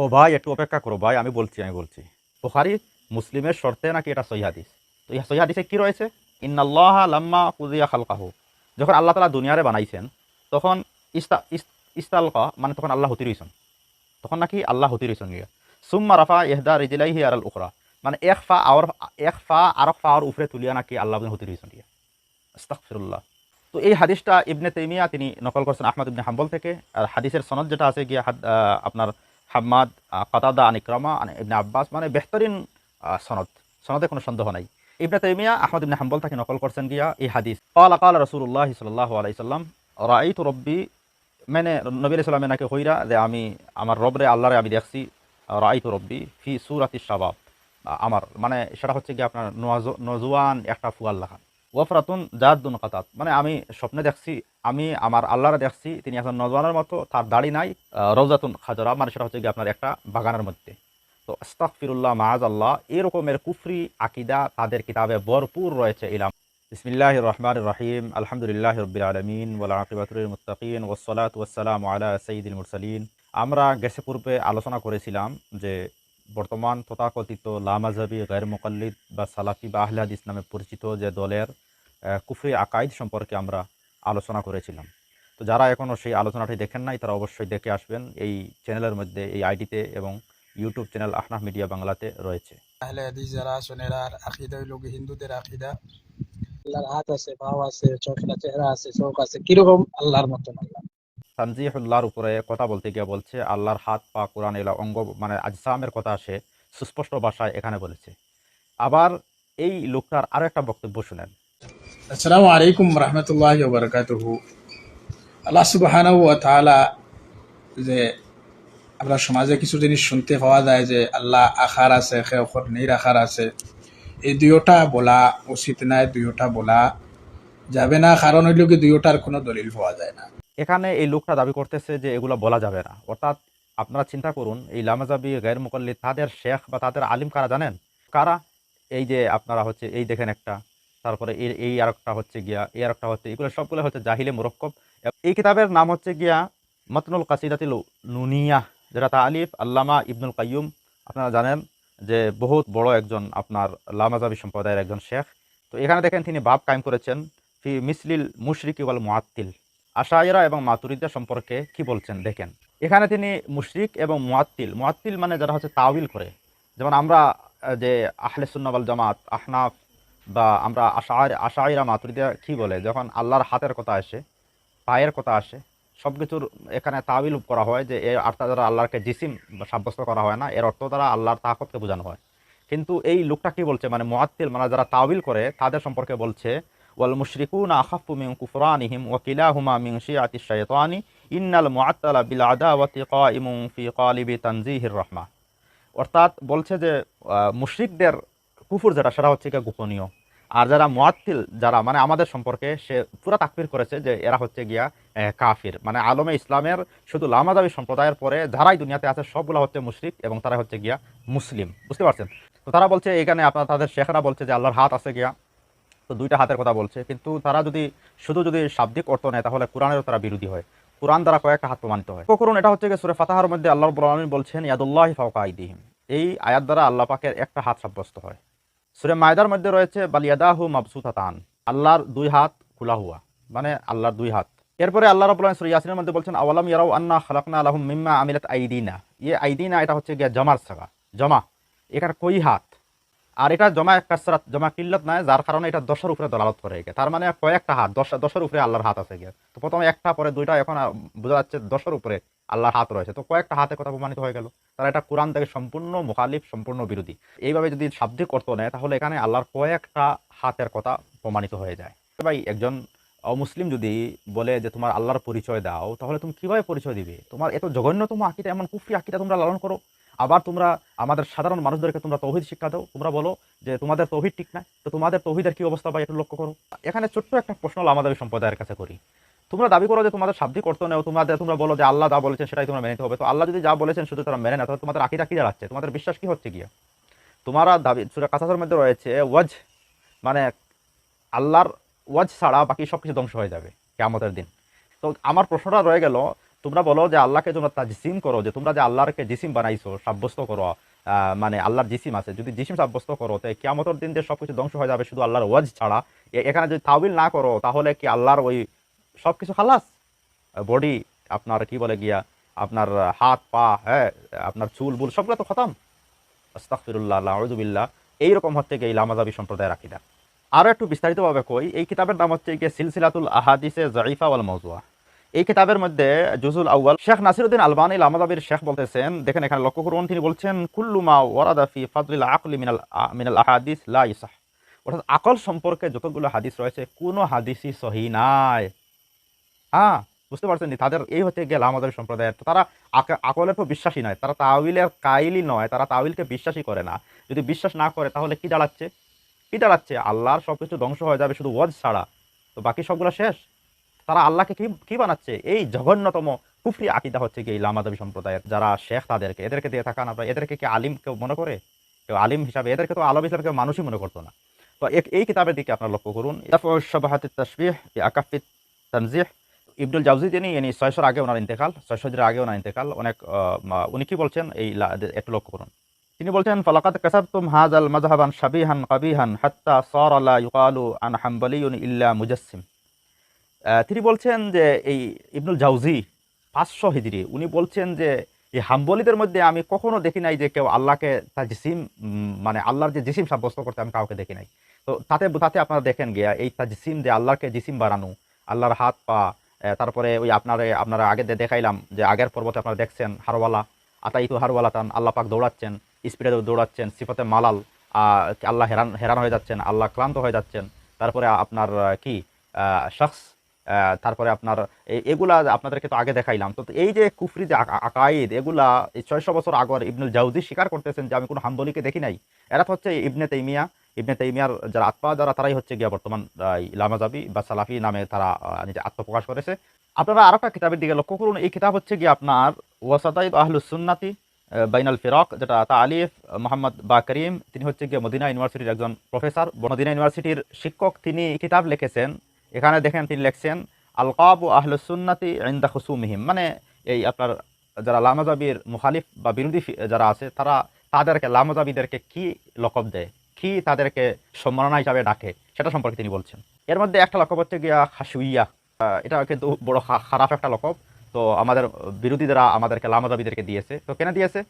ও ভাই, একটু অপেক্ষা করো ভাই, আমি বলছি আমি বলছি। মুসলিমের শর্তে নাকি এটা তো কি রয়েছে? ইন্নাল্লাহ লাম্মা কুজিয়া খালকাহু। যখন আল্লাহ তালা দুনিয়ারে বানাইছেন, তখন ইস্তা ইস্তালকা মানে তখন আল্লাহ হতি রইছেন তখন নাকি আল্লাহ হতি রইছেন গিয়া। সুম্মা রাফা ইহদা রিজিলাইহি আল উখরা। মানে এক ফা আর এক ফা আর ফা আর উপরে তুলিয়া নাকি আল্লাহ হতি রইছেন গিয়া। তো এই হাদিসটা ইবনে তেমিয়া তিনি নকল করছেন আহমদ ইবনে হাম্বল থেকে। আর হাদিসের সনদ যেটা আছে গিয়ে আপনার হাম্মাদ কাতাদা, আন আন ইবনে আব্বাস মানে বেহতরিন সনদ। সনদে কোনো সন্দেহ নাই। ইবনে তেমিয়া আহমদ ইবনে হাম্বল থেকে নকল করছেন গিয়া এই হাদিস। কাল রসুল্লাহ সাল্লাহ আলাইসাল্লাম রাই তো রব্বি মানে নবী সাল্লামে নাকি হইরা যে আমি আমার রবরে আল্লাহরে আমি দেখছি রাই তো রব্বি ফি সুরাতি শাবাব। আমার মানে সেটা হচ্ছে কি আপনার নজওয়ান একটা ফুয়াল্লাহান ওয়াফরাতুন জাদ্দুন কাতাত। মানে আমি স্বপ্নে দেখছি আমি আমার আল্লাহরে দেখছি তিনি এখন নজওয়ানের মতো তার দাড়ি নাই আহ, রওজাতুন খাজরা মানে সেটা হচ্ছে কি আপনার একটা বাগানের মধ্যে। তো আস্তাগফিরুল্লাহ মাআজ আল্লাহ এরকমের কুফরি আকিদা তাদের কিতাবে ভরপুর রয়েছে ইলাম বিসমিল্লাহ রহমান রহিম আলহামদুলিল্লাহ রবিল আলমিন ওয়াল আকিবাতুল মুত্তাকিন ওয়াসসালাতু ওয়াসসালামু আলা সাইয়্যিদিল মুরসালিন। আমরা গেছে পূর্বে আলোচনা করেছিলাম যে বর্তমান তথাকথিত লামাজাবি গैर মুকাল্লিদ বা সালাফি বা আহলে হাদিস নামে পরিচিত যে দলের কুফরি আকাইদ সম্পর্কে আমরা আলোচনা করেছিলাম। তো যারা এখনও সেই আলোচনাটি দেখেন নাই তারা অবশ্যই দেখে আসবেন। এই চ্যানেলের মধ্যে এই আইডিতে এবং ইউটিউব চ্যানেল আহনাফ মিডিয়া বাংলাতে রয়েছে। আহলে হাদিস যারা শোনেরা আর আকিদা হইল হিন্দুদের আকিদা? আল্লাহর হাত আছে পাও আছে চোখটা চেহারা আছে চোখ আছে কীরকম? আল্লাহর মতন আল্লাহ। তানজিহুল্লাহর উপরে কথা বলতে গিয়ে বলছে, আল্লাহর হাত পা, কোরআন এলা অঙ্গ মানে আজসামের কথা সে সুস্পষ্ট ভাষায় এখানে বলেছে। আবার এই লোকটার আরও একটা বক্তব্য শুনেন। আসসালামু আলাইকুম রহমতুল্লাহ বারকাতুহু। আল্লাহ তাআলা যে আমরা সমাজে কিছু জিনিস শুনতে পাওয়া যায় যে আল্লাহ আখার আছে খে অখর নির আখার আছে, এই দুইটা বলা উচিত নাই, দুইটা বলা যাবে না। কারণ হইল কি দুইটার কোনো দলিল পাওয়া যায় না। এখানে এই লোকটা দাবি করতেছে যে এগুলো বলা যাবে না। অর্থাৎ আপনারা চিন্তা করুন, এই লামাজাবি গায়ের মুকল্লি তাদের শেখ বা তাদের আলিম কারা জানেন? কারা? এই যে আপনারা হচ্ছে, এই দেখেন একটা, তারপরে এই এই আর একটা হচ্ছে গিয়া, এই আর একটা হচ্ছে, এগুলো সবগুলো হচ্ছে জাহিলে মুরক্কব। এই কিতাবের নাম হচ্ছে গিয়া মতনুল কাসিদাতিল নুনিয়া, যেটা তা আলিফ আল্লামা ইবনুল কাইয়ুম, আপনারা জানেন যে বহুত বড় একজন আপনার লামাজাবি সম্প্রদায়ের একজন শেখ। তো এখানে দেখেন তিনি বাপ কায়েম করেছেন, ফি মিসলিল মুশরিকি ওয়াল মুআত্তিল। আশাইরা এবং মাতুরিদা সম্পর্কে কি বলছেন? দেখেন, এখানে তিনি মুশরিক এবং মুআত্তিল মুআত্তিল মানে যারা হচ্ছে তাওয়িল করে। যেমন আমরা যে আহলে সুন্নাবাল জামাত, আহনাফ বা আমরা আশায় আশাইরা, মাতুরিদা কি বলে? যখন আল্লাহর হাতের কথা আসে, পায়ের কথা আসে সব কিছুর এখানে তাবিল করা হয় যে এর অর্থ দ্বারা আল্লাহকে জিসিম সাব্যস্ত করা হয় না, এর অর্থ দ্বারা আল্লাহর তাকতকে বোঝানো হয়। কিন্তু এই লোকটা কি বলছে? মানে মুআত্তিল মানে যারা তাবিল করে, তাদের সম্পর্কে বলছে ওয়াল মুশরিকুনা আখাফু মিন কুফরানিহিম ওয়া কিলাহুমা মিন শিয়াতি শাইতানি। ইন্নাল মুআত্তালা বিল আদাওয়াতি কাইমুন ফি কালিবি তানজিহির রাহমা অর্থাৎ বলছে যে মুশরিকদের কুফুর যেটা, সেটা হচ্ছে গিয়ে গোপনীয়। আর যারা মুআত্তিল, যারা মানে আমাদের সম্পর্কে, সে পুরা তাকফির করেছে যে, এরা হচ্ছে গিয়া কাফির। মানে আলমে ইসলামের শুধু লামাদাবি সম্প্রদায়ের পরে যারাই দুনিয়াতে আছে, সবগুলো হচ্ছে মুশরিক এবং তারা হচ্ছে গিয়া মুসলিম। বুঝতে পারছেন? তো তারা বলছে, এখানে আপনার, তাদের শেখরা বলছে যে, আল্লাহর হাত আছে গিয়া তো দুইটা হাতের কথা বলছে। কিন্তু তারা যদি, শুধু যদি শাব্দিক অর্থ নেয়, তাহলে কোরআনেরও তারা বিরোধী হয়। কোরআন দ্বারা কয়েকটা হাত প্রমাণিত হয়। করুন, এটা হচ্ছে সুরে ফাতাহার মধ্যে আল্লাহ আলামিন বলছেন, ইয়াদুল্লাহি ফাওকা আইদিহিম। এই আয়াত দ্বারা আল্লাহ পাকের একটা হাত সাব্যস্ত হয়। সুরে মায়দার মধ্যে রয়েছে বালিয়াদাহু মাবসুতাতান। আল্লাহর দুই হাত খোলা হুয়া। মানে আল্লাহর দুই হাত। এরপরে আল্লাহ রাব্বুল আলামিন ইয়াসিনের মধ্যে বলছেন, আওয়ালাম ইয়ারাউ আন্না খালাকনা লাহুম মিম্মা আমিলাত আইদিনা। ইয়ে আইদিনা, এটা হচ্ছে গিয়া জমার সাগা জমা। এখানে কই হাত? আর এটা জমা কাসরাত, জমা কিল্লত নয় যার কারণে এটা দশের উপরে দলালত করে গিয়ে তার মানে কয়েকটা হাত, দশ, দশের উপরে আল্লাহর হাত আছে গিয়ে। তো প্রথমে একটা, পরে দুইটা, এখন বোঝা যাচ্ছে দশের উপরে আল্লাহর হাত রয়েছে। তো কয়েকটা হাতের কথা প্রমাণিত হয়ে গেল। তারা এটা কোরআন থেকে সম্পূর্ণ মুখালিফ, সম্পূর্ণ বিরোধী। এইভাবে যদি শাব্দিক অর্থ নেয়, তাহলে এখানে আল্লাহর কয়েকটা হাতের কথা প্রমাণিত হয়ে যায়। ভাই, একজন অমুসলিম যদি বলে যে, তোমার আল্লাহর পরিচয় দাও তাহলে তুমি কীভাবে পরিচয় দিবে? তোমার এত জঘন্যতম আকিটা এমন কুফরি আকিটা তোমরা লালন করো। আবার তোমরা আমাদের সাধারণ মানুষদেরকে তোমরা তৌহিদ শিক্ষা দাও। তোমরা বলো যে তোমাদের তৌহিদ ঠিক না? তো তোমাদের তৌহিদের কি অবস্থা বা একটু লক্ষ্য করো। এখানে ছোট্ট একটা প্রশ্ন আমাদের সম্প্রদায়ের কাছে করি। তোমরা দাবি করো যে তোমাদের শাব্দিক অর্থ নেও, তোমাদের তোমরা বলো যে আল্লাহ যা বলেছেন সেটাই তোমরা মেনে নিতে হবে। তো আল্লাহ যদি যা বলেছেন শুধু তারা মেনে না, তাহলে তোমাদের আকিদা কি দাঁড়াচ্ছে? তোমাদের বিশ্বাস কি হচ্ছে গিয়ে? তোমারা দাবি, সুরা কাসাসের মধ্যে রয়েছে, ওয়াজ মানে আল্লাহর ওয়াজ ছাড়া বাকি সব কিছু ধ্বংস হয়ে যাবে কেমতের দিন। তো আমার প্রশ্নটা রয়ে গেল তোমরা বলো যে আল্লাহকে তোমরা তাজিসিম করো, যে তোমরা যে আল্লাহকে জিসিম বানাইছো, সাব্যস্ত করো মানে আল্লাহর জিসিম আছে। যদি জিসিম সাব্যস্ত করো, তো কিয়ামতের দিন যে সবকিছু ধ্বংস হয়ে যাবে, শুধু আল্লাহর ওয়াজ ছাড়া। এখানে যদি তাবিল না করো, তাহলে কি আল্লাহর ওই সব কিছু খালাস? বডি, আপনার কি বলে গিয়া, আপনার হাত, পা হ্যাঁ আপনার চুল, বুল, সবগুলো তো খতম। আস্তাগফিরুল্লাহ আউযুবিল্লাহ এইরকম হচ্ছে গিয়ে লামাজাবি সম্প্রদায়ের আকিদা। আরও একটু বিস্তারিতভাবে কই, এই কিতাবের নাম হচ্ছে গিয়ে সিলসিলাতুল আহাদিসে জাইফা ওয়াল মৌজুয়া। এই কিতাবের মধ্যে জুজুল আউয়াল, শেখ নাসিরুদ্দিন আলবানী লামাদাবির শেখ বলতেছেন, দেখেন এখানে লক্ষ্য করুন, তিনি বলছেন কুল্লুমা ওয়ারাদাফি ফাদলিল আকলি মিনাল মিনাল আহাদিস লা ইসাহ। অর্থাৎ আকল সম্পর্কে যতগুলো হাদিস রয়েছে, কোনো হাদিসই সহি নাই। হ্যাঁ বুঝতে পারছেন তাদের এই হচ্ছে গেল আমাদের সম্প্রদায়ের। তারা আক- আকলের তো বিশ্বাসী নয়, তারা তাওইলের কাইলি নয়, তারা তাওইলকে বিশ্বাসই করে না। যদি বিশ্বাস না করে, তাহলে কি দাঁড়াচ্ছে? কি দাঁড়াচ্ছে? আল্লাহর সব কিছু ধ্বংস হয়ে যাবে শুধু ওয়াজ ছাড়া। তো বাকি সবগুলো শেষ? তারা আল্লাহকে কি কি বানাচ্ছে? এই জঘন্যতম কুফরি আকিদা হচ্ছে কি এই লামাদাবি সম্প্রদায়ের যারা শেখ তাদেরকে এদেরকে দিয়ে থাকান আপনার এদেরকে কি আলিম কেউ মনে করে? কেউ আলিম হিসাবে এদেরকে তো আলম হিসাবে কেউ মানুষই মনে করতো না। তো এই কিতাবের দিকে আপনার লক্ষ্য করুন। শাবাহাত তসবিহ তানজিহ। ইবনুল জাউজি যিনি ইনি ছয়শোর আগে ওনার ইন্তেকাল ছয়শোর আগে ওনার ইন্তেকাল অনেক উনি কি বলছেন? এই একটু লক্ষ্য করুন। তিনি বলছেন ফলাকাত কাসাবতুম হাজাল মাজহাবান শাবিহান কাবিহান হাত্তা সর আলা ইউকালু আন হাম্বালিউন ইল্লা মুজাসসিম। আহ, তিনি বলছেন যে এই ইবনুল জাউজি, পাঁচশো হিজড়ি উনি বলছেন যে এই হাম্বলিদের মধ্যে আমি কখনো দেখি নাই যে কেউ আল্লাহকে তার জিসিম মানে আল্লাহর যে জিসিম সাব্যস্ত করতে আমি কাউকে দেখি নাই। তো তাতে তাতে আপনারা দেখেন গিয়া, এই তার জিসিম যে আল্লাহকে জিসিম বানানো, আল্লাহর হাত, পা তারপরে ওই আপনার, আপনারা আগে দেখাইলাম যে আগের পর্বতে আপনারা দেখছেন হারওয়ালা, আতাইতু হারওয়ালা তান আল্লাহ পাক দৌড়াচ্ছেন, স্পিডে দৌড়াচ্ছেন, সিফতে মালাল আল্লাহ হেরান হেরান হয়ে যাচ্ছেন, আল্লাহ ক্লান্ত হয়ে যাচ্ছেন। তারপরে আপনার কি শখস তারপরে আপনার এগুলা আপনাদেরকে তো আগে দেখাইলাম। তো এই যে কুফরি যে আকা- আকাইদ এগুলা এই ছয়শো বছর আগর ইবনুল জাউজি স্বীকার করতেছেন যে আমি কোনো হাম্বলিকে দেখি নাই। এরা তো হচ্ছে ইবনে তেইমিয়া ইবনে তেইমিয়ার যারা আত্মা যারা তারাই হচ্ছে গিয়া বর্তমান লামাজাবি বা সালাফি নামে তারা নিজে আত্মপ্রকাশ করেছে। আপনারা আরও একটা কিতাবের দিকে লক্ষ্য করুন। এই কিতাব হচ্ছে গিয়ে আপনার ওয়াসাতাইদ আহলুস সুন্নাতি আহ, বাইনাল ফিরক যেটা তা আলিফ মোহাম্মদ বা করিম তিনি হচ্ছে গিয়ে মদিনা ইউনিভার্সিটির একজন প্রফেসর। মদিনা ইউনিভার্সিটির শিক্ষক তিনি কিতাব লিখেছেন। এখানে দেখেন তিনি লিখছেন, আলকাব ও আহলুস সুন্নাতি ইন্দা খুসুমিহিম। মানে এই আপনার যারা লামাজাবির মুখালিফ বা বিরোধী যারা আছে, তারা তাদেরকে, লামাজাবিদেরকে কি লকব দেয়? কি তাদেরকে সম্মাননা হিসাবে ডাকে? সেটা সম্পর্কে তিনি বলছেন। এর মধ্যে একটা লকব হচ্ছে গিয়া খাসুইয়া। এটা কিন্তু বড় খারাপ একটা লকব। তো আমাদের বিরোধীরা আমাদেরকে, লামাজাবিদেরকে দিয়েছে। তো কেন দিয়েছে?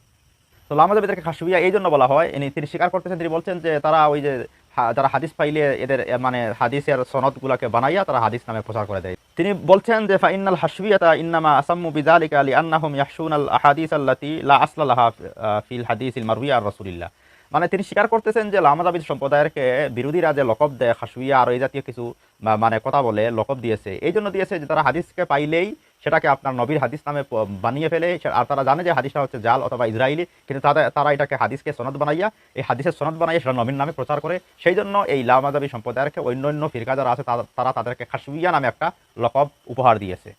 তো লামাজাবিদেরকে খাসুইয়া এই জন্য বলা হয়, ইনি তিনি স্বীকার করতেছেন, তিনি বলছেন যে তারা ওই যে যারা হাদিস পাইলে এদের মানে হাদিসের সনদগুলোকে বানাইয়া তারা হাদিস নামে প্রচার করে দেয়। তিনি বলছেন যে ফাইনাল হাসবিয়াতা ইন্নামা আসাম্মু বিযালিকা আলি আন্নাহুম ইয়াহশুনাল আহাদিস আল্লাতি লা আসলা লাহা ফি- ফিল হাদিসিল মারউইয়া আর রাসূলিল্লাহ। মানে তিনি স্বীকার করতেছেন যে লামাদাবিদ সম্প্রদায়েরকে বিরোধীরা যে লকব দেয় খাসুইয়া আর এই জাতীয় কিছু মানে কথা বলে, লকব দিয়েছে। এই জন্য দিয়েছে যে, তারা হাদিসকে পাইলেই সেটাকে আপনার নবীর হাদিস নামে বানিয়ে ফেলে। আর তারা জানে যে হাদিসটা হচ্ছে জাল অথবা ইসরায়েলি কিন্তু তাদের তারা এটাকে হাদিসকে সনদ বানাইয়া, এই হাদিসের সনদ বানাইয়া সেটা নবীর নামে প্রচার করে। সেই জন্য এই লামাদাবি সম্প্রদায়েরকে অন্য অন্য ফিরকা যারা আছে, তারা তাদেরকে খাসুইয়া নামে একটা লকব উপহার দিয়েছে।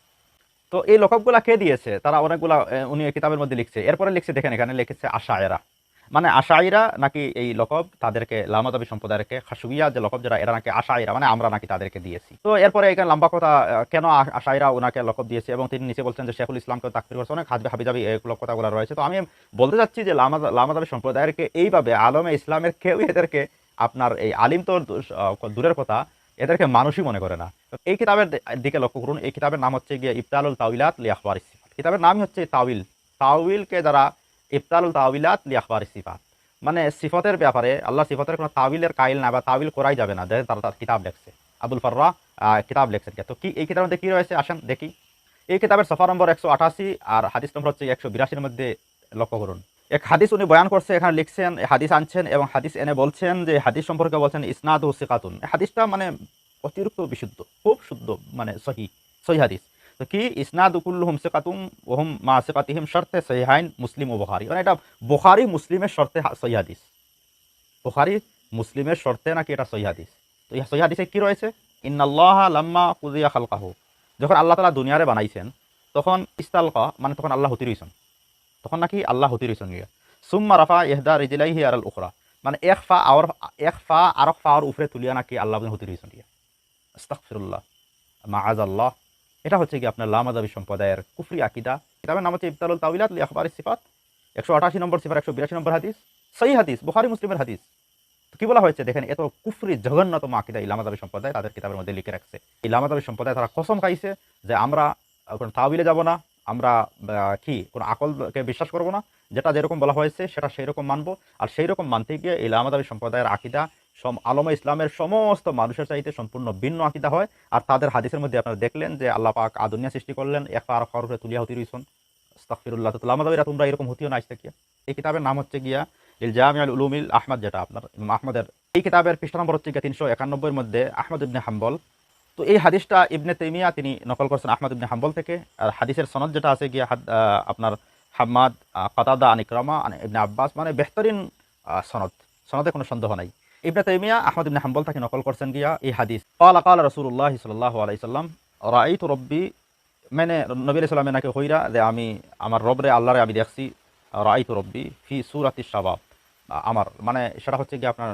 তো এই লকবগুলা কে দিয়েছে? তারা অনেকগুলা উনি কিতাবের মধ্যে লিখছে। এরপরে লিখছে, দেখেন এখানে লিখেছে আশায়েরা। মানে আশাইরা নাকি এই লকব তাদেরকে লামাদাবি সম্প্রদায়কে খাসুইয়া যে লকব যারা এরা নাকি আশাইরা মানে আমরা নাকি তাদেরকে দিয়েছি। তো এরপরে এখানে লম্বা কথা কেন আশাইরা ওনাকে লকব দিয়েছে এবং তিনি নিচে বলছেন যে শেখুল ইসলামকে তাকফির করছে অনেক হাজবে হাবিজাবি এগুলো কথাগুলো রয়েছে। তো আমি বলতে চাচ্ছি যে লামা লামাদাবি সম্প্রদায়কে এইভাবে আলমে ইসলামের কেউ এদেরকে আপনার এই আলিম তো দূ- আহ, দূরের কথা এদেরকে মানুষই মনে করে না। তো এই কিতাবের দিকে লক্ষ্য করুন এই কিতাবের নাম হচ্ছে গিয়ে ইফতালুল তাউইলাত লি আখবার কিতাবের নামই হচ্ছে তাউইল তাউইলকে যারা ইফতালুল তাউইলাত লি আখবার ইসিফাত মানে সিফতের ব্যাপারে, আল্লাহ সিফতের কোনো তাবিলের কাইল না বা তাবিল করাই যাবে না। দেখেন তারা তার কিতাব লেখছে। আবুল ফাররা কিতাব লেখছেন তো কি, এই কিতাবের মধ্যে কি রয়েছে? আসেন দেখি। এই কিতাবের সফা নম্বর একশো আঠাশি আর হাদিস নম্বর হচ্ছে একশো বিরাশির মধ্যে লক্ষ্য করুন। এক হাদিস উনি বয়ান করছে, এখানে লিখছেন হাদিস আনছেন এবং হাদিস এনে বলছেন যে হাদিস সম্পর্কে বলছেন ইসনাদ ও সিকাতুন হাদিসটা মানে অতিরিক্ত বিশুদ্ধ, খুব শুদ্ধ মানে সহি সহি হাদিস। তো কি ইসনাদ উকুল্লুহুম সিকাতুম ওহম মা সিকাতিহিম শর্তে সহিহাইন মুসলিম ও বুখারি মানে এটা বুখারি মুসলিমের শর্তে হা- সহি হাদিস বুখারি মুসলিমের শর্তে নাকি এটা সহি হাদিস তো ইহা সহি হাদিসে কি রয়েছে ইন্নাল্লাহ লাম্মা কুজিয়া খালকাহু যখন আল্লাহ তালা দুনিয়ারে বানাইছেন, তখন ইস্তালকা মানে তখন আল্লাহ হতি রইছেন তখন নাকি আল্লাহ হতি রইছেন গিয়া। সুম্মা রাফা ইহদা রিজিলাইহি আর উখরা। মানে এক ফা আর এক ফা আরক ফা আর উপরে তুলিয়া নাকি আল্লাহ হতি রইছেন গিয়া। আস্তাগফিরুল্লাহ। মাআজ আল্লাহ এটা হচ্ছে কি আপনার লামাদাবি সম্প্রদায়ের কুফরি আকিদা। কিতাবের নাম হচ্ছে ইফতারুল তাবিলাত লি আখবার সিফাত। একশো আটাশি নম্বর সিফার, একশো বিরাশি নম্বর হাদিস। সেই হাদিস, বুখারি মুসলিমের হাদিস। তো কি বলা হয়েছে? দেখেন, এত কুফরি জঘন্যতম আকিদা এই লামাদাবি সম্প্রদায় তাদের কিতাবের মধ্যে লিখে রাখছে। এই লামাদাবি সম্প্রদায় তারা কসম খাইছে যে আমরা কোনো তাবিলে যাব না, আমরা কি, কোনো আকলকে বিশ্বাস করব না। যেটা যেরকম বলা হয়েছে, সেটা সেই রকম মানবো। আর সেই রকম মানতে গিয়ে এই লামাদাবি সম্প্রদায়ের আকিদা আলমা ইসলামের সমস্ত মানুষের চাইতে সম্পূর্ণ ভিন্ন আকিদা হয়। আর তাদের হাদিসের মধ্যে আপনারা দেখলেন যে আল্লাহ পাক আদুনিয়া সৃষ্টি করলেন। এক আর খরফে তুলিয়া হতি রইছন আস্তাগফিরুল্লাহ তো তোমরা এরকম হতিও না আসতে গিয়া এই কিতাবের নাম হচ্ছে গিয়া ইল জামিউল উলুমিল আহমদ যেটা আপনার আহমদের। এই কিতাবের পৃষ্ঠা নম্বর হচ্ছে গিয়া তিনশো একানব্বইয়ের মধ্যে আহমদ ইবনে হাম্বল। তো এই হাদিসটা ইবনে তেমিয়া তিনি নকল করছেন আহমদ ইবনে হাম্বল থেকে। আর হাদিসের সনদ যেটা আছে গিয়া আপনার হাম্মাদ কাতাদা আনিক্রামা আন ইবনে আব্বাস মানে বেহতরিন সনদ। সনদে কোনো সন্দেহ নাই। ইবনে তাইমিয়া, আহমদ ইবনে হাম্বল তাকে নকল করছেন গিয়া এই হাদিস। কালা কালা রসুল্লাহ সাল্লাহ আলাইসাল্লাম রাইত রব্বি মানে নবী আলাইসাল্লামে নাকি হইরা যে আমি, আমার রবরে আল্লাহরে আমি দেখছি রাইত রব্বি ফি সুরাতি শাবাব। আমার মানে সেটা হচ্ছে কি আপনার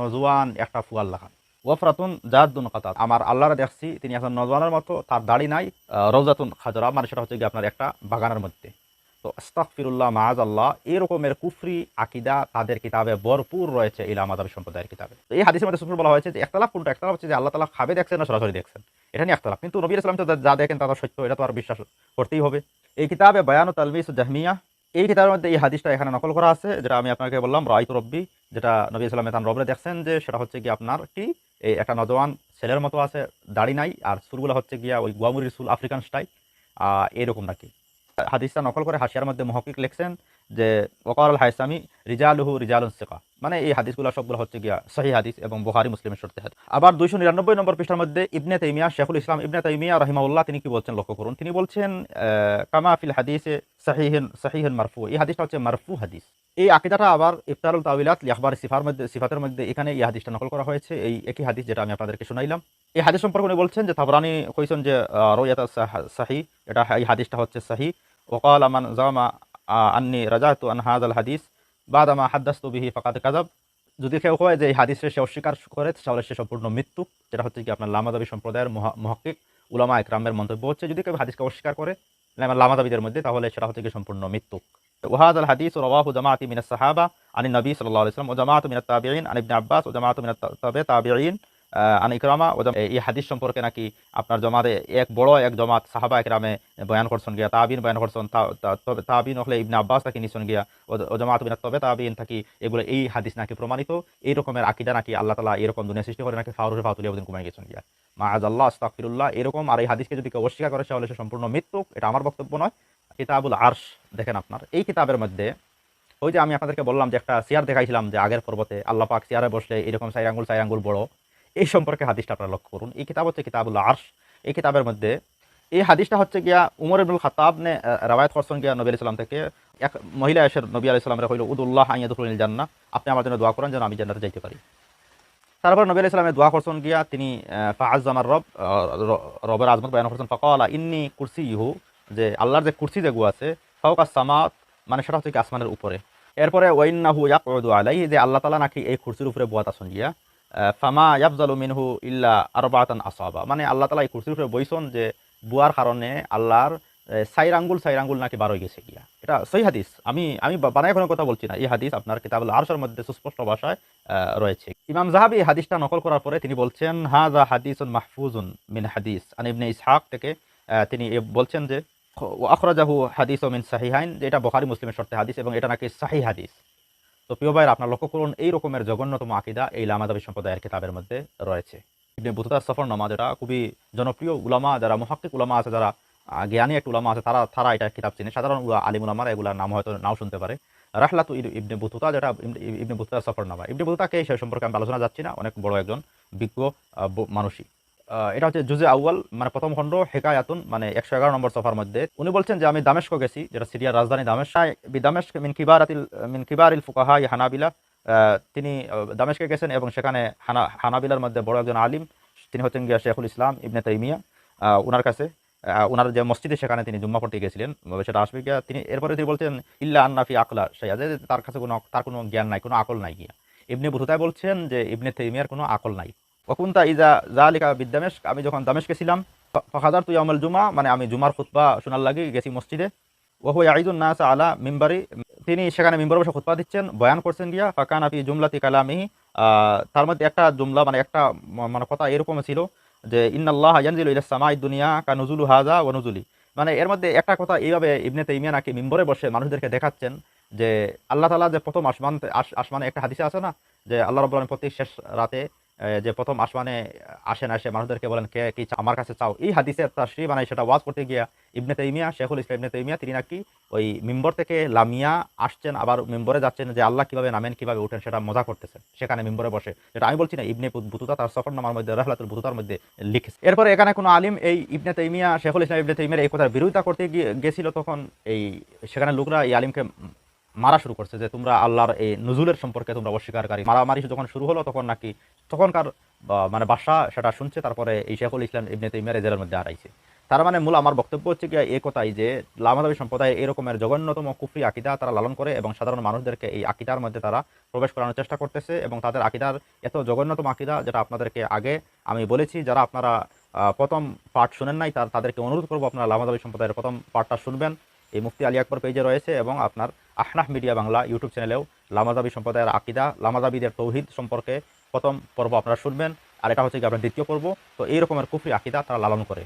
নজওয়ান একটা ফুয়াল লাখান ওয়ফরাতুন জাহাদুন কাতাত। আমার আল্লাহরে দেখছি, তিনি এখন নজওয়ানের মতো, তার দাড়ি নাই রৌজাতুন খাজরা মানে সেটা হচ্ছে কি আপনার একটা বাগানের মধ্যে। তো আস্তাগফিরুল্লাহ মাআজ আল্লাহ এরকমের কুফরি আকিদা তাদের কিতাবে ভরপুর রয়েছে এই লামাদাবি সম্প্রদায়ের কিতাবে। তো এই হাদিসের মধ্যে সুন্দর বলা হয়েছে যে একতলাফ কোনটা একতলাফ হচ্ছে যে আল্লাহ তালা খাবে দেখছেন না, সরাসরি দেখছেন। এটা নিয়ে একতলাফ। কিন্তু নবী ইসলাম যা দেখেন তা তো সত্য, এটা তো আর বিশ্বাস করতেই হবে। এই কিতাবে বয়ান তালমিস জাহমিয়া, এই কিতাবের মধ্যে এই হাদিসটা এখানে নকল করা আছে, যেটা আমি আপনাকে বললাম, রাইত রব্বি, যেটা নবী ইসলামে তার রবরে দেখছেন যে সেটা হচ্ছে কি আপনার কি, এই একটা নজওয়ান ছেলের মতো আছে, দাড়ি নাই, আর চুলগুলো হচ্ছে গিয়া ওই গুয়ামুরির চুল, আফ্রিকান স্টাইল এরকম নাকি। হাদিসটা নকল করে হাসিয়ার মধ্যে মহকিক লিখছেন যে ওকার আল হাইসামি রিজালুহু রিজালুন সিকা। মানে এই হাদিসগুলো সবগুলো হচ্ছে গিয়া সহি হাদিস এবং বুখারী মুসলিমের শর্তে হাদিস। আবার দুইশো নিরানব্বই নম্বর পৃষ্ঠার মধ্যে ইবনে তাইমিয়া শেখুল ইসলাম ইবনে তাইমিয়া রহিমাউল্লাহ তিনি কি বলছেন লক্ষ্য করুন? তিনি বলছেন আহ, কামা ফিল হাদিসে সাহিহিন সাহিহিন মারফু। এই হাদিসটা হচ্ছে মারফু হাদিস। এই আকিদাটা আবার ইফতারুল তাবিলাত লিয়াহবার সিফার মধ্যে সিফাতের মধ্যে এখানে এই হাদিসটা নকল করা হয়েছে। এই একই হাদিস যেটা আমি আপনাদেরকে শুনাইলাম। এই হাদিস সম্পর্কে উনি বলছেন যে তাবরানি কইছেন যে রোয়াত সাহি এটা এই হাদিসটা হচ্ছে সাহি। ওকাল আমান জামা আন্নি রাজাতু আন হাদাল হাদিস বাদামা হাদ্দাস্তু বিহি ফাকাদ কাজাব যদি কেউ হয় যে এই হাদিসে সে অস্বীকার করে তাহলে সে সম্পূর্ণ মৃত্যু। যেটা হচ্ছে কি আপনার লামাদাবি সম্প্রদায়ের মহা- মহক্কিক উলামা একরামের মন্তব্য হচ্ছে যদি কেউ হাদিসকে অস্বীকার করে লামা- লামাদাবিদের মধ্যে তাহলে সেটা হচ্ছে কি সম্পূর্ণ মৃত্যু। ওহাদ আল হাদিস ও রওয়াহু জামাআতি মিনাস সাহাবা আনি নবী সাল্লাল্লাহু আলাইহি ও জামাআতু মিনাত তাবিঈন আন ইবনে আব্বাস ও জামাআতু মিনাত তাবে তাবিঈন। আহ, আন ইকরামা ও এই হাদিস সম্পর্কে নাকি আপনার জমাতে এক বড় এক জমাত সাহাবা একরামে বয়ান করছেন গিয়া, তাবিন বয়ান করছেন তাবিন হলে ইবনে আব্বাস তাকে নিছেন গিয়া, ও- জামাত মিনাত তবে তাবিন থাকি, এগুলো এই হাদিস নাকি প্রমাণিত? এই রকমের আকিদা নাকি আল্লাহ তালা এরকম দুনিয়া সৃষ্টি করে নাকি ফাউরুর ফাতুলিয়া দিন কুমাই গেছেন গিয়া। মাআজ আল্লাহ আস্তাগফিরুল্লাহ, এরকম আর এই হাদিসকে যদি কেউ অস্বীকার করে, তাহলে সে সম্পূর্ণ মৃত্যু এটা আমার বক্তব্য নয়। কিতাবুল আরশ, দেখেন আপনার। এই কিতাবের মধ্যে ওই যে আমি আপনাদেরকে বললাম যে একটা চেয়ার দেখাইছিলাম যে আগের পর্বতে আল্লাহ পাক চেয়ারে বসলে এরকম চাই আঙ্গুল বড়। এই সম্পর্কে হাদিসটা আপনারা লক্ষ্য করুন। এই কিতাব হচ্ছে কিতাবুল আরশ। এই কিতাবের মধ্যে এই হাদিসটা হচ্ছে গিয়া উমর ইবনুল খাতাব নে রাওয়ায়াত করছেন গিয়া নবী আলাইহিস থেকে। এক মহিলা এসে নবী আলাইহিস সালামের কইল উদুল্লাহ আইয়াদুল জান্নাহ আপনি আমার জন্য দোয়া করেন যেন আমি জান্নাতে যাইতে পারি। তারপর নবী আলাইহিস সালামে দোয়া করছেন গিয়া তিনি ফাআজ্জামার রব রবের আজমত বয়ান করছেন, ফাকালা ইন্নি কুরসি ইহু যে আল্লাহর যে কুরসি যেগু আছে, ফাওকা সামাত মানে সেটা হচ্ছে কি আসমানের উপরে। এরপরে ওয়াইন্নাহু ইয়াকউদু আলাইহি, যে আল্লাহ তাআলা নাকি এই কুরসির উপরে বুয়াত আছেন গিয়া। ফামা ইয়াফজালু মিনহু ইল্লা আরবাতান আসাবা। মানে আল্লাহ তালা এই কুরসির উপরে বইছেন যে বুয়ার কারণে আল্লাহর সাইর আঙ্গুল সাইর আঙ্গুল নাকি বার হয়ে গেছে গিয়া। এটা সহি হাদিস। আমি আমি বানায় কোনো কথা বলছি না। এই হাদিস আপনার কিতাবুল আরশের মধ্যে সুস্পষ্ট ভাষায় রয়েছে। ইমাম জাহাবি এই হাদিসটা নকল করার পরে তিনি বলছেন হাজা হাদিসুন মাহফুজুন মিন হাদিস। আন ইবনে ইসহাক থেকে তিনি বলছেন যে আখরাজাহু হাদিস ও মিন সাহিহাইন। এটা বখারি মুসলিমের শর্তে হাদিস এবং এটা নাকি সাহি হাদিস। তো প্রিয় ভাইয়ের, আপনার লক্ষ্য করুন, এই রকমের জঘন্যতম আকিদা এই লামাদাবি সম্প্রদায়ের কিতাবের মধ্যে রয়েছে। ইবনে বুতুতার সফর নামা, যেটা খুবই জনপ্রিয় উলামা, যারা মহাক্কিক উলামা আছে, যারা জ্ঞানী একটা উলামা আছে, তারা তারা এটা কিতাব চিনে। সাধারণ আলিম উলামারা এগুলার নাম হয়তো নাও শুনতে পারে। রাহলাতু ইব- ইবনে বুতুতা, যেটা ইবনে- বুতুতার সফর নামা। ইবনে বুতুতাকে সে সম্পর্কে আমি আলোচনা যাচ্ছি না, অনেক বড় একজন বিজ্ঞ মানুষই। এটা হচ্ছে জুজে আউয়াল মানে প্রথম খণ্ড হেকায়াতুন মানে একশো এগারো নম্বর সফার মধ্যে। উনি বলছেন যে আমি দামেস্ক গেছি যেটা সিরিয়ার রাজধানী দামেশ বি দামেস্ক মিন কিবারাতিল মিন কিবারিল ফুকাহা হানাবিলা। তিনি আহ, দামেস্কে গেছেন এবং সেখানে হানা হানাবিলার মধ্যে বড় একজন আলিম তিনি হচ্ছেন গিয়া শেখুল ইসলাম ইবনে তাইমিয়া। ওনার কাছে উনার যে মসজিদে সেখানে তিনি জুম্মা পড়তে গেছিলেন সেটা আসবে গিয়া। তিনি এরপরে তিনি বলছেন ইল্লা আন্নাফি আকলা সেই যে তার কাছে কোনো তার কোনো জ্ঞান নাই কোনো আকল নাই গিয়া। ইবনে বুথুতায় বলছেন যে ইবনে তাইমিয়ার কোনো আকল নাই। ওকুন্তা ইজা জালিকা বিদ্যামেশ আমি যখন দামেশকে ছিলাম ফাজার তুই আমল জুমা মানে আমি জুমার খুতবা শোনার লাগি গেছি মসজিদে। ওহু আইদুন নাস আলা মিম্বারি, তিনি সেখানে মিম্বরে বসে খুতবা দিচ্ছেন, বয়ান করছেন গিয়া ফাকান আপি জুমলাতি কালামিহি। তার মধ্যে একটা জুমলা মানে একটা মানে কথা এরকম ছিল যে, ইন্নাল্লাহ ইয়ানজিলু ইলাস সামাই দুনিয়া কা নুজুলু হাজা ওয়া নুজুলি। মানে এর মধ্যে একটা কথা এইভাবে ইবনে তাইমিয়া নাকি মিম্বরে বসে মানুষদেরকে দেখাচ্ছেন যে, আল্লাহ তালা যে প্রথম আসমান আস- আসমানে একটা হাদিসে আছে না? যে, আল্লাহ রাব্বুল আলামিন প্রতি শেষ রাতে যে প্রথম আসমানে আসেন, আসে, মানুষদেরকে বলেন, কে কি আমার কাছে চাও? এই হাদিসে তার শ্রী মানে সেটা ওয়াজ করতে গিয়া ইবনে তাইমিয়া, শেখুল ইসলাম ইবনে তাইমিয়া, তিনি নাকি ওই মিম্বর থেকে লামিয়া আসছেন, আবার মিম্বরে যাচ্ছেন, যে আল্লাহ কীভাবে নামেন, কীভাবে উঠেন, সেটা মজা করতেছেন। সেখানে মিম্বরে বসে। যেটা আমি বলছি না, ইবনে বুতুতা তার সফরনামার মধ্যে, রহলাতুল বুতুতার মধ্যে লিখেছে। এরপরে এখানে কোনো আলিম এই ইবনে তাইমিয়া, শেখুল ইসলাম ইবনে তাইমিয়ার এই কথার বিরোধিতা করতে গিয়ে, গেছিল তখন এই, সেখানে লোকরা এই আলিমকে মারা শুরু করছে যে তোমরা আল্লাহর এই নজুলের সম্পর্কে তোমরা অস্বীকারী। মারামারি যখন শুরু হলো, তখন নাকি তখনকার মানে বাসা সেটা শুনছে, তারপরে এই শেখুল ইসলাম ইবনে তাইমিয়ার জেলের মধ্যে হারাইছে তার মানে মূল আমার বক্তব্য হচ্ছে কি এই কথাই যে লামাদাবি সম্প্রদায় এরকমের জঘন্যতম কুফরি আকিদা তারা লালন করে এবং সাধারণ মানুষদেরকে এই আকিদার মধ্যে তারা প্রবেশ করানোর চেষ্টা করতেছে এবং তাদের আকিদার এত জঘন্যতম আকিদা যেটা আপনাদেরকে আগে আমি বলেছি, যারা আপনারা প্রথম পাঠ শুনেন নাই, তার, তাদেরকে অনুরোধ করব আপনারা লামাদাবি সম্প্রদায়ের প্রথম পাঠটা শুনবেন। এই মুফতি আলী আকবর পেজে রয়েছে এবং আপনার আহনাফ মিডিয়া বাংলা ইউটিউব চ্যানেলেও লামাজাবি সম্প্রদায়ের আকিদা, লামাজাবিদের তৌহিদ সম্পর্কে প্রথম পর্ব আপনারা শুনবেন। আর এটা হচ্ছে কি আপনার দ্বিতীয় পর্ব। তো এই রকমের কুফরি আকিদা তারা লালন করে।